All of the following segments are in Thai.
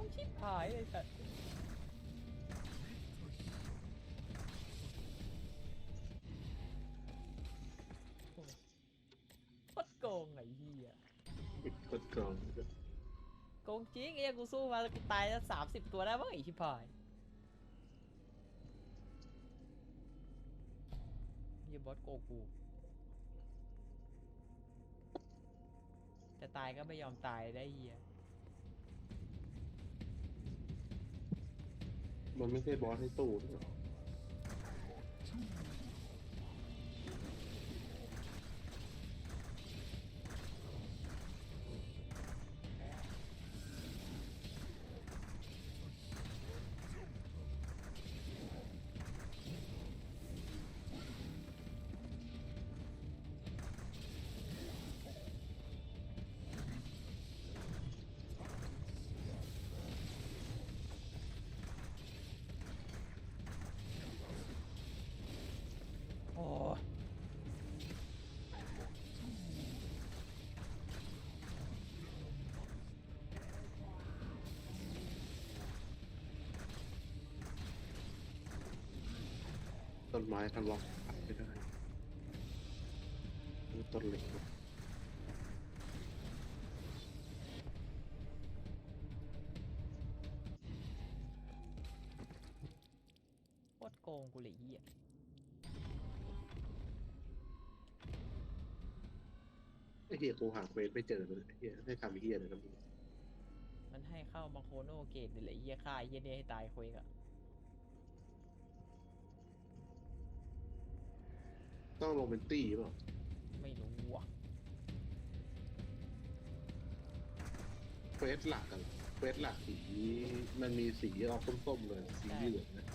งชิบหายเลยสัตว์โอ้โคตรโกงไอ้เหี้ยปิดกดกรองโกงจริงไอ้เหี้ยกูสู้มากูตายแล้วสามสิบตัวได้บ้างไอ้ชิบหายเหี้ยบอสโกงกูจะตายก็ไม่ยอมตายได้เหี้ย มันไม่ใช่บอสในตู้หรอ ต้นไม้ทะลอกไปไม่ได้นี่ต้นเหล็กนะโคตรโกงกูเลยเหี้ยไอ้เฮียกูหาเควสไม่เจอเลยไอ้เฮียให้ทำเฮียอะไรกันดีมันให้เข้าบังโคโนเกตเลยแหละไอ้เหี้ยฆ่าไอ้เหี้ยเนี่ยให้ตายคุยกอะ ต้องลงเป็นตี้เปล่าไม่รู้ว่ะเควสหลักกันเควสหลักสีมันมีสีออกส้มๆเลยสีเหลืองนะ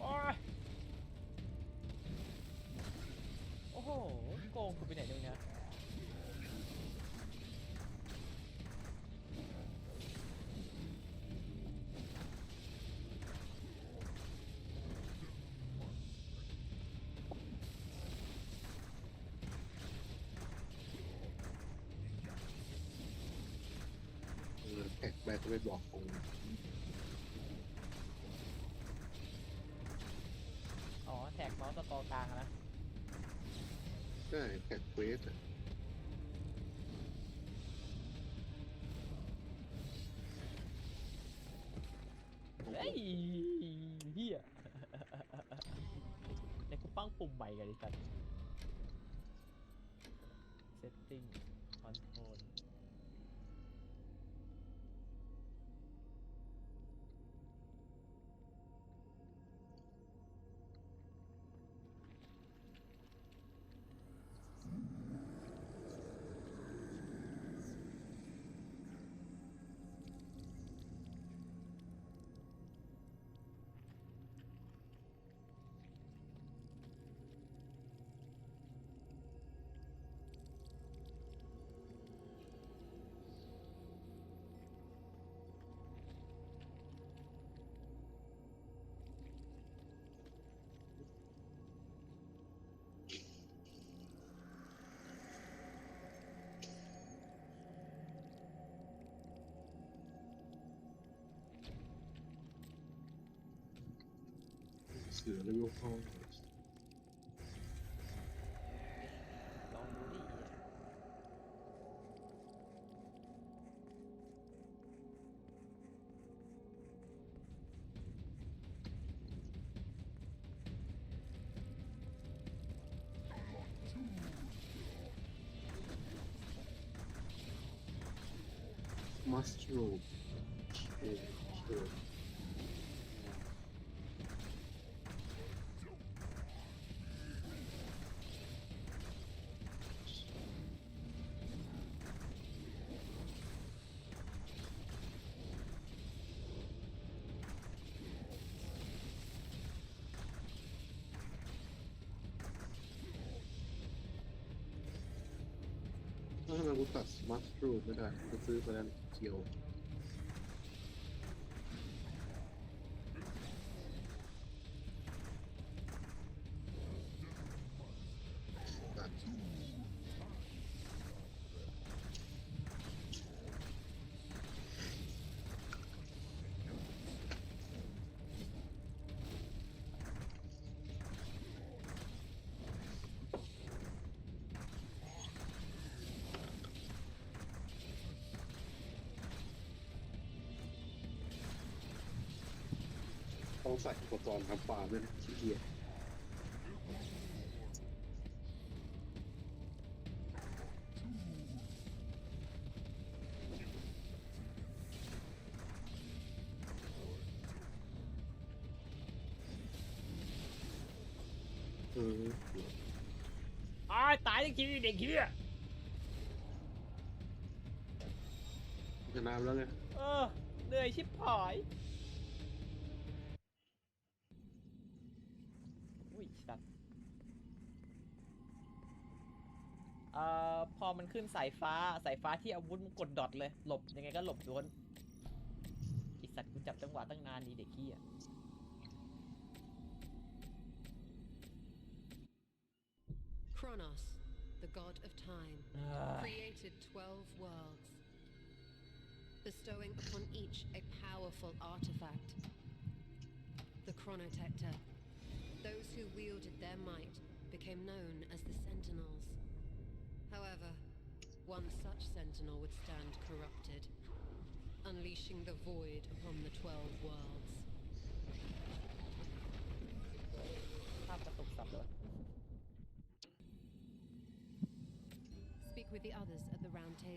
โอ้ยโอ้โหโกงกูไปไหนตรงเนี้ย ท็กแบกก็ไปบอกกูอ๋อแท็กเมาส์ตะกอกลางอะนะใช่แท็กเควสอะเฮ้ยเหี้ยเดี๋ยวกูปั้งปุ่มใหม่กันดิสัตว์ setting เสือแล้วยกห้อ ทำไมกูตัดมัสรูไม่ได้กูซื้อไปแล้วเกียว ต้องใส่อุปกรณ์ทำฟาร์มด้วยนะขี้เกียจเอออ้ายตายจริงๆเด็กเฮียชนะแล้วไงเออเหนื่อยชิบหาย อุ้ยสัตว์เอ่อพอมันขึ้นสายฟ้าสายฟ้าที่อาวุธมันกดดอทเลย หลบยังไงก็หลบโดนไอีสัตว์กูจับจังหวะตั้งนานดีเด็กเฮีย Kronos, the god of time, เอ้ย created 12 worlds, bestowing upon each a powerful artifact. The Chronotector. Those who wielded their might became known as the Sentinels. However, one such Sentinel would stand corrupted, unleashing the void upon the Twelve Worlds. Speak with the others at the round table.